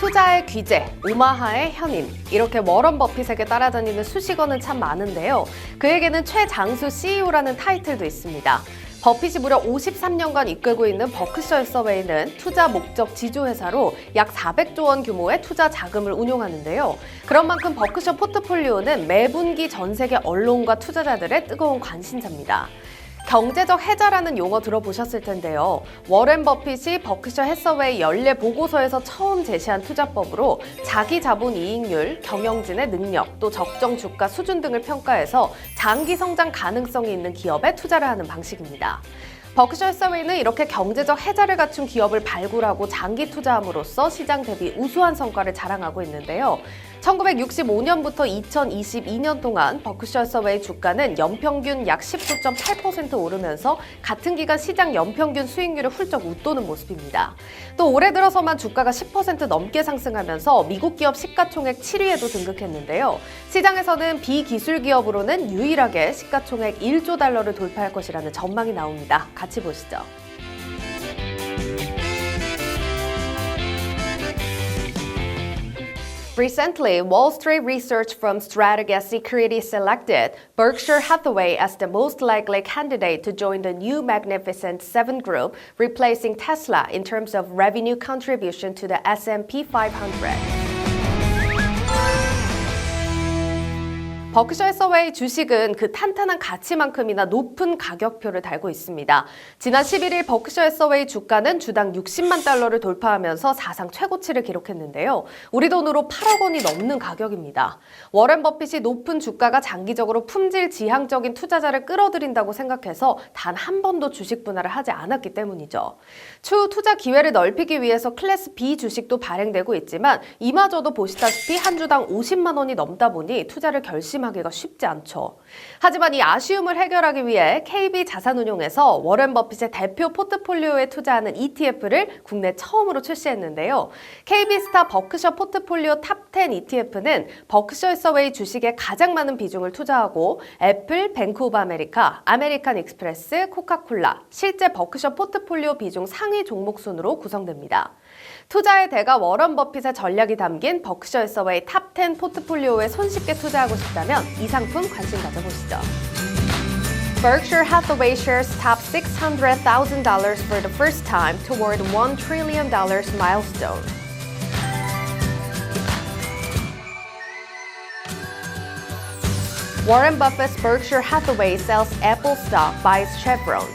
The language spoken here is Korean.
투자의 귀재, 오마하의 현인 이렇게 워런 버핏에게 따라다니는 수식어는 참 많은데요. 그에게는 최장수 CEO라는 타이틀도 있습니다. 버핏이 무려 53년간 이끌고 있는 버크셔 서웨이는 투자 목적 지주회사로 약 400조 원 규모의 투자 자금을 운용하는데요. 그런 만큼 버크셔 포트폴리오는 매 분기 전 세계 언론과 투자자들의 뜨거운 관심사입니다. 경제적 해자라는 용어 들어보셨을 텐데요. 워렌 버핏이 버크셔 해서웨이 연례 보고서에서 처음 제시한 투자법으로 자기 자본 이익률, 경영진의 능력, 또 적정 주가 수준 등을 평가해서 장기 성장 가능성이 있는 기업에 투자를 하는 방식입니다. 버크셔 해서웨이는 이렇게 경제적 해자를 갖춘 기업을 발굴하고 장기 투자함으로써 시장 대비 우수한 성과를 자랑하고 있는데요. 1965년부터 2022년 동안 버크셔 해서웨이 주가는 연평균 약 19.8% 오르면서 같은 기간 시장 연평균 수익률을 훌쩍 웃도는 모습입니다. 또 올해 들어서만 주가가 10% 넘게 상승하면서 미국 기업 시가총액 7위에도 등극했는데요. 시장에서는 비기술 기업으로는 유일하게 시가총액 1조 달러를 돌파할 것이라는 전망이 나옵니다. 같이 보시죠. Recently, Wall Street research from Strategas Security selected Berkshire Hathaway as the most likely candidate to join the new Magnificent Seven group, replacing Tesla in terms of revenue contribution to the S&P 500. 버크셔 해서웨이 주식은 그 탄탄한 가치만큼이나 높은 가격표를 달고 있습니다. 지난 11일 버크셔 해서웨이 주가는 주당 60만 달러를 돌파하면서 사상 최고치를 기록했는데요. 우리 돈으로 8억 원이 넘는 가격입니다. 워렌 버핏이 높은 주가가 장기적으로 품질 지향적인 투자자를 끌어들인다고 생각해서 단 한 번도 주식 분할을 하지 않았기 때문이죠. 추후 투자 기회를 넓히기 위해서 클래스 B 주식도 발행되고 있지만 이마저도 보시다시피 한 주당 50만 원이 넘다 보니 투자를 결심 하기가 쉽지 않죠. 하지만 이 아쉬움을 해결하기 위해 KB 자산운용에서 워렌 버핏의 대표 포트폴리오에 투자하는 ETF를 국내 처음으로 출시했는데요. KB스타 버크셔 포트폴리오 탑10 ETF는 버크셔 해서웨이 주식에 가장 많은 비중을 투자하고 애플, 뱅크 오브 아메리카, 아메리칸 익스프레스, 코카콜라, 실제 버크셔 포트폴리오 비중 상위 종목 순으로 구성됩니다. 투자의 대가 워런 버핏의 전략이 담긴 버크셔 해서웨이 탑10 포트폴리오에 손쉽게 투자하고 싶다 면 이 상품 관심 가져보시죠. Berkshire Hathaway shares top $600,000 for the first time toward $1 trillion milestone. Warren Buffett's Berkshire Hathaway sells Apple stock, buys Chevron.